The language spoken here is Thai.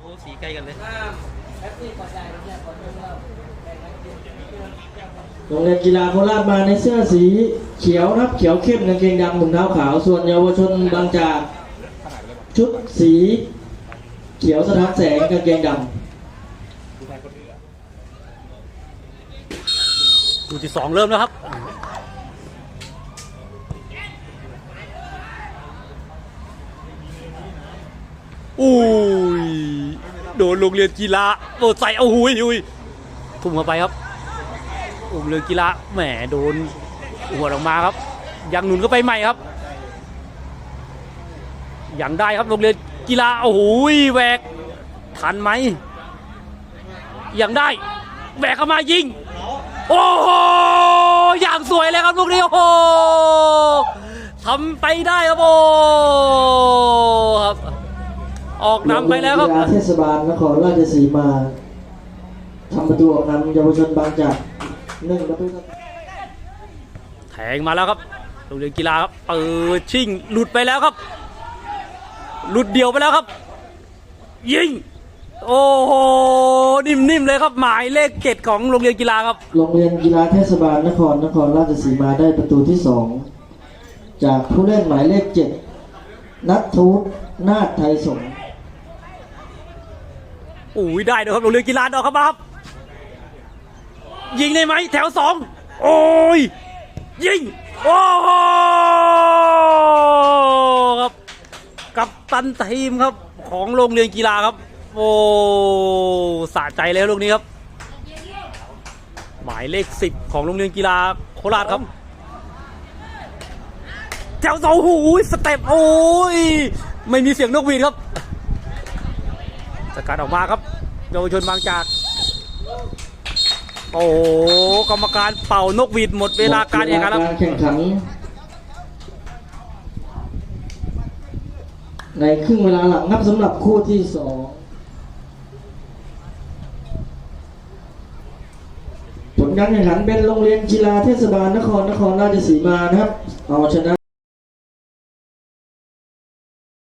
โอ้สีใกล้กันเลยโรงเรียนกีฬาโคราชมาในเสื้อสีเขียวนะครับเขียวเข้มกางเกงดำถุงเท้าขาว ส่วนเยาวชนบางจากชุดสี เขียวสะท้อนแสงกางเกงดำคู่ที่สองเริ่มแล้วครับอุ้ย โดนโรงเรียนกีฬาโดนใส่เอาหุยหุยทุ่มเข้าไปครับโรงเรียนกีฬาแหมโดนหัวออกมาครับ ยังหนุนก็ไปใหม่ครับยังได้ครับโรงเรียนกีฬาโอ้โหแหวกทันไหมยังได้แหวกเข้ามายิงโอ้โหอย่างสวยเลยครับลูกนี้โอ้โหทำไปได้ครับโอ้ ออกนำไปแล้วครับโงเยนกีฬาเทศบาลนครราชสีมาทำประตูออกนำเยาวชนบางจากหนึ่งประตูต่อแทงมาแล้วครับโรงเรียนกีฬาครับเปิดชิงหลุดไปแล้วครับ หลุดเดียวไปแล้วครับ ยิงโอ้โหนิ่มๆเลยครับหมายเลขเกตของโรงเรียนกีฬาครับ โรงเรียนกีฬาเทศบาลนครนครราชสีมาได้ประตูที่สองจากผู้เล่นหมายเลขเจ็ดนัททูตนาฏไทยสงฆ์ อุ้ยได้เดี๋ยวครับโรงเรียนกีฬาดอกครับมาครับ ยิงได้ไหมแถวสองโอ้ย ยิง โอ้ครับ กับตันทีมครับของโรงเรียนกีฬาครับ โอ้สะใจเลยลูกนี้ครับ หมายเลขสิบของโรงเรียนกีฬาโคราชครับแถวสองหูยสเต็ปโอ้ยไม่มีเสียงนกหวีดครับ สกัดออกมาครับเยาวชนบางจาก โอ้โหกรรมการเป่านกหวีดหมดเวลาการแข่งขันครับแข่งขันในครึ่งเวลาหลังนับสำหรับคู่ที่สองผลการแข่งขันเป็นโรงเรียนกีฬาเทศบาลนครนครราชสีมานะครับ เอาชนะ